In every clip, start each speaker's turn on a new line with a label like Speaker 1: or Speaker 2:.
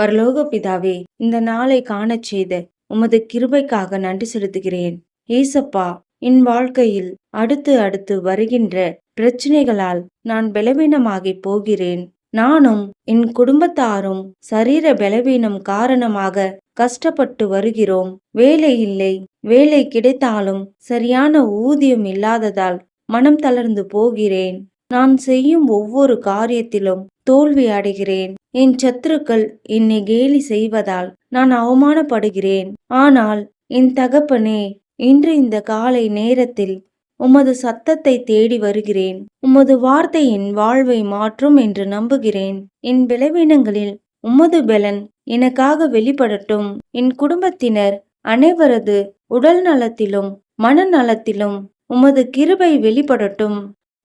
Speaker 1: பரலோக பிதாவே இந்த நாளை காணச் செய்த உமது கிருபைக்காக நன்றி செலுத்துகிறேன். ஏசப்பா என் வாழ்க்கையில் அடுத்து அடுத்து வருகின்ற பிரச்சனைகளால் நான் பலவீனமாகி போகிறேன். நானும் என் குடும்பத்தாரும் சரீர பலவீனம் காரணமாக கஷ்டப்பட்டு வருகிறோம். வேலை இல்லை வேலை கிடைத்தாலும் சரியான ஊதியம் இல்லாததால் மனம் தளர்ந்து போகிறேன். நான் செய்யும் ஒவ்வொரு காரியத்திலும் தோல்வி அடைகிறேன். என் சத்துருக்கள் என்னை கேலி செய்வதால் நான் அவமானப்படுகிறேன். ஆனால் என் தகப்பனே இன்று இந்த காலை நேரத்தில் உமது சத்தத்தை தேடி வருகிறேன். உமது வார்த்தை என் வாழ்வை மாற்றும் என்று நம்புகிறேன். என் பலவீனங்களில் உமது பலன் எனக்காக வெளிப்படட்டும். என் குடும்பத்தினர் அனைவரது உடல் நலத்திலும் மனநலத்திலும் உமது கிருபை வெளிப்படட்டும்.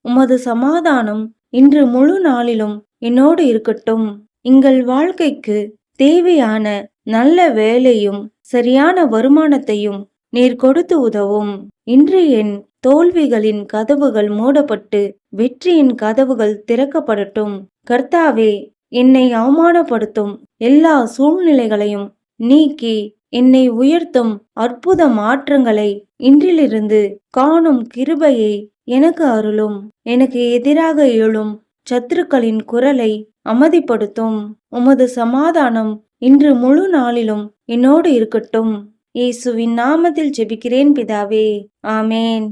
Speaker 1: உமது சமாதானம் இன்று முழு நாளிலும் என்னோடு இருக்கட்டும். எங்கள் வாழ்க்கைக்கு தேவையான நல்ல வேலையும் சரியான வருமானத்தையும் நீர் கொடுத்து உதவும். இன்று என் தோல்விகளின் கதவுகள் மூடப்பட்டு வெற்றியின் கதவுகள் திறக்கப்படட்டும். கர்த்தாவே என்னை அவமானப்படுத்தும் எல்லா சூழ்நிலைகளையும் நீக்கி என்னை உயர்த்தும் அற்புத மாற்றங்களை இன்றிலிருந்து காணும் கிருபையை எனக்கு அருளும். எனக்கு எதிராக எழும் சத்துருக்களின் குரலை அமைதிப்படுத்தும். உமது சமாதானம் இன்று முழு நாளிலும் என்னோடு இருக்கட்டும். இயேசுவின் நாமத்தில் ஜெபிக்கிறேன் பிதாவே. ஆமேன்.